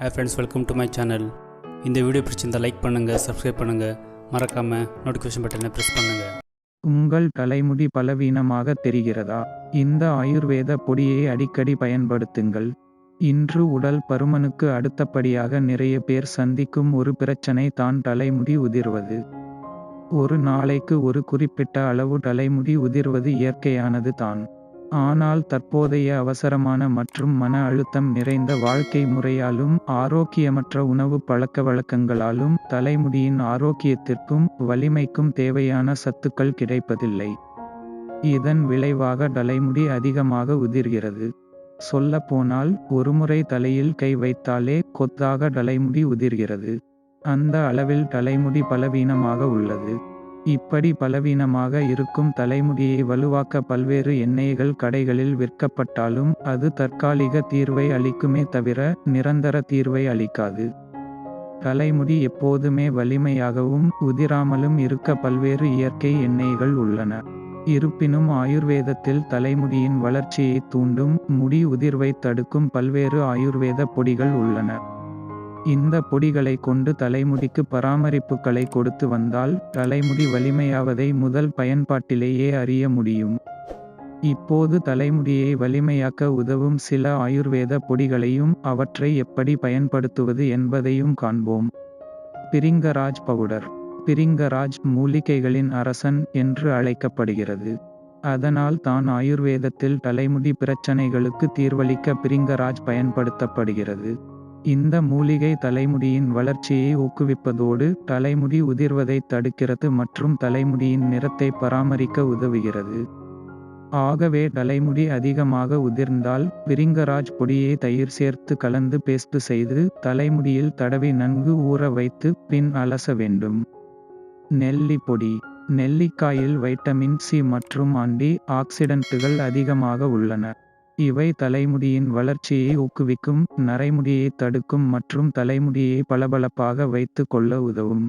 Hey friends welcome to my channel இந்த video பிடிச்சிருந்தால் like பண்ணுங்கள் சப்ஸ்கிரைப் பண்ணுங்கள் மறக்காமல் நோட்டிஃபிகேஷன் பட்டனை ப்ரெஸ் பண்ணுங்கள் உங்கள் தலைமுடி பலவீனமாக தெரிகிறதா? இந்த ஆயுர்வேத பொடியை அடிக்கடி பயன்படுத்துங்கள். இன்று உடல் பருமனுக்கு அடுத்தபடியாக நிறைய பேர் சந்திக்கும் ஒரு பிரச்சனை தான் தலைமுடி உதிர்வது. ஒரு நாளைக்கு ஒரு குறிப்பிட்ட அளவு தலைமுடி உதிர்வது இயற்கையானது தான். ஆனால் தற்போதைய அவசரமான மற்றும் மன அழுத்தம் நிறைந்த வாழ்க்கை முறையாலும் ஆரோக்கியமற்ற உணவு பழக்க வழக்கங்களாலும் தலைமுடியின் ஆரோக்கியத்திற்கும் வலிமைக்கும் தேவையான சத்துக்கள் கிடைப்பதில்லை. இதன் விளைவாக தலைமுடி அதிகமாக உதிர்கிறது. சொல்லப்போனால் ஒருமுறை தலையில் கை வைத்தாலே கொத்தாக தலைமுடி உதிர்கிறது. அந்த அளவில் தலைமுடி பலவீனமாக உள்ளது. இப்படி பலவீனமாக இருக்கும் தலைமுடியை வலுவாக்க பல்வேறு எண்ணெய்கள் கடைகளில் விற்கப்பட்டாலும் அது தற்காலிக தீர்வை அளிக்குமே தவிர நிரந்தர தீர்வை அளிக்காது. தலைமுடி எப்போதுமே வலிமையாகவும் உதிராமலும் இருக்க பல்வேறு இயற்கை எண்ணெய்கள் உள்ளன. இருப்பினும் ஆயுர்வேதத்தில் தலைமுடியின் வளர்ச்சியை தூண்டும் முடி உதிர்வை தடுக்கும் பல்வேறு ஆயுர்வேத பொடிகள் உள்ளன. இந்த பொடிகளை கொண்டு தலைமுடிக்கு பராமரிப்புகளை கொடுத்து வந்தால் தலைமுடி வலிமையாவதை முதல் பயன்பாட்டிலேயே அறிய முடியும். இப்போது தலைமுடியை வலிமையாக்க உதவும் சில ஆயுர்வேத பொடிகளையும் அவற்றை எப்படி பயன்படுத்துவது என்பதையும் காண்போம். பிரிங்கராஜ் பவுடர். பிரிங்கராஜ் மூலிகைகளின் அரசன் என்று அழைக்கப்படுகிறது. அதனால் தான் ஆயுர்வேதத்தில் தலைமுடி பிரச்சனைகளுக்கு தீர்வளிக்க பிரிங்கராஜ் பயன்படுத்தப்படுகிறது. இந்த மூலிகை தலைமுடியின் வளர்ச்சியை ஊக்குவிப்பதோடு தலைமுடி உதிர்வதை தடுக்கிறது மற்றும் தலைமுடியின் நிறத்தை பராமரிக்க உதவுகிறது. ஆகவே தலைமுடி அதிகமாக உதிர்ந்தால் பிரிங்கராஜ் பொடியை தயிர் சேர்த்து கலந்து பேஸ்ட் செய்து தலைமுடியில் தடவி நன்கு ஊற வைத்து பின் அலச வேண்டும். நெல்லி பொடி. நெல்லிக்காயில் வைட்டமின் சி மற்றும் ஆன்டி ஆக்சிடென்ட்டுகள் அதிகமாக உள்ளன. இவை தலைமுடியின் வளர்ச்சியை ஊக்குவிக்கும் நரைமுடியை தடுக்கும் மற்றும் தலைமுடியை பளபளப்பாக வைத்து கொள்ள உதவும்.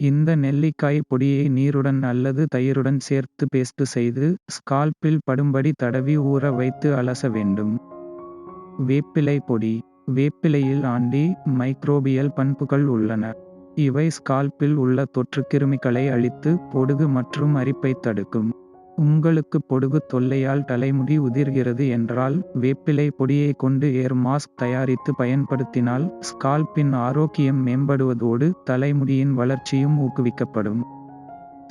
இந்த நெல்லிக்காய் பொடியை நீருடன் அல்லது தயிருடன் சேர்த்து பேஸ்ட் செய்து ஸ்கால்பில் படும்படி தடவி ஊற வைத்து அலச வேண்டும். வேப்பிலை பொடி. வேப்பிலையில் ஆண்டி மைக்ரோபியல் பண்புகள் உள்ளன. இவை ஸ்கால்பில் உள்ள தொற்றுக்கிருமிகளை அழித்து பொடுகு மற்றும் அரிப்பை தடுக்கும். உங்களுக்கு பொடுகு தொல்லையால் தலைமுடி உதிர்கிறது என்றால் வேப்பிலை பொடியை கொண்டு ஏர் மாஸ்க் தயாரித்து பயன்படுத்தினால் ஸ்கால்பின் ஆரோக்கியம் மேம்படுவதோடு தலைமுடியின் வளர்ச்சியும் ஊக்குவிக்கப்படும்.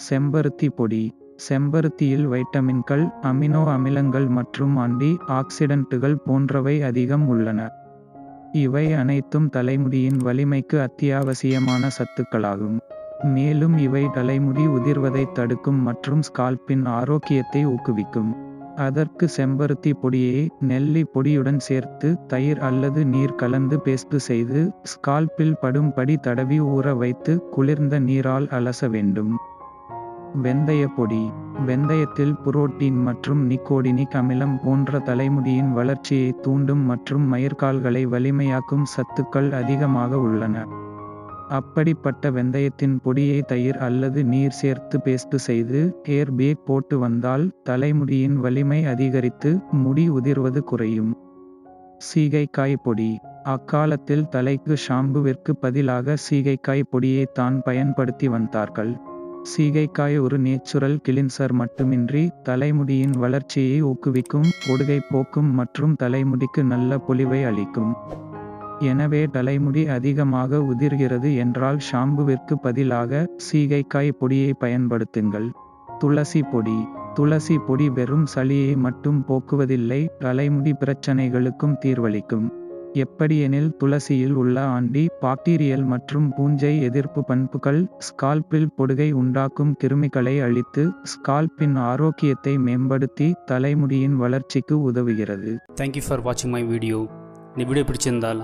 செம்பருத்தி பொடி. செம்பருத்தியில் வைட்டமின்கள் அமினோ அமிலங்கள் மற்றும் ஆன்டி ஆக்சிடென்ட்டுகள் போன்றவை அதிகம் உள்ளன. இவை அனைத்தும் தலைமுடியின் வலிமைக்கு அத்தியாவசியமான சத்துக்களாகும். மேலும் இவை தலைமுடி உதிர்வதை தடுக்கும் மற்றும் ஸ்கால்பின் ஆரோக்கியத்தை ஊக்குவிக்கும். அதற்கு செம்பருத்தி பொடியை நெல்லி பொடியுடன் சேர்த்து தயிர் அல்லது நீர் கலந்து பேஸ்ட் செய்து ஸ்கால்பில் படும்படி தடவி ஊற வைத்து குளிர்ந்த நீரால் அலச வேண்டும். வெந்தய பொடி. வெந்தயத்தில் புரோட்டீன் மற்றும் நிக்கோடினிக் அமிலம் போன்ற தலைமுடியின் வளர்ச்சியை தூண்டும் மற்றும் மயிர்கால்களை வலிமையாக்கும் சத்துக்கள் அதிகமாக உள்ளன. அப்படிப்பட்ட வெந்தயத்தின் பொடியை தயிர் அல்லது நீர் சேர்த்து பேஸ்ட் செய்து ஹேர் பேக் போட்டு வந்தால் தலைமுடியின் வலிமை அதிகரித்து முடி உதிர்வது குறையும். சீகைக்காய் பொடி. அக்காலத்தில் தலைக்கு ஷாம்புவிற்கு பதிலாக சீகைக்காய் பொடியை தான் பயன்படுத்தி வந்தார்கள். சீகைக்காய் ஒரு நேச்சுரல் கிளின்சர் மட்டுமின்றி தலைமுடியின் வளர்ச்சியை ஊக்குவிக்கும் பொடுகை போக்கும் மற்றும் தலைமுடிக்கு நல்ல பொலிவை அளிக்கும். எனவே தலைமுடி அதிகமாக உதிர்கிறது என்றால் ஷாம்புவிற்கு பதிலாக சீகைக்காய் பொடியை பயன்படுத்துங்கள். துளசி பொடி. துளசி பொடி வெறும் சளியை மட்டும் போக்குவதில்லை தலைமுடி பிரச்சனைகளுக்கும் தீர்வளிக்கும். எப்படியெனில் துளசியில் உள்ள ஆண்டி பாக்டீரியல் மற்றும் பூஞ்சை எதிர்ப்பு பண்புகள் ஸ்கால்பில் பொடுகை உண்டாக்கும் கிருமிகளை அழித்து ஸ்கால்பின் ஆரோக்கியத்தை மேம்படுத்தி தலைமுடியின் வளர்ச்சிக்கு உதவுகிறது. தேங்க்யூ ஃபார் வாட்சிங் மை வீடியோ இந்த வீடியோ பிடிச்சிருந்தால்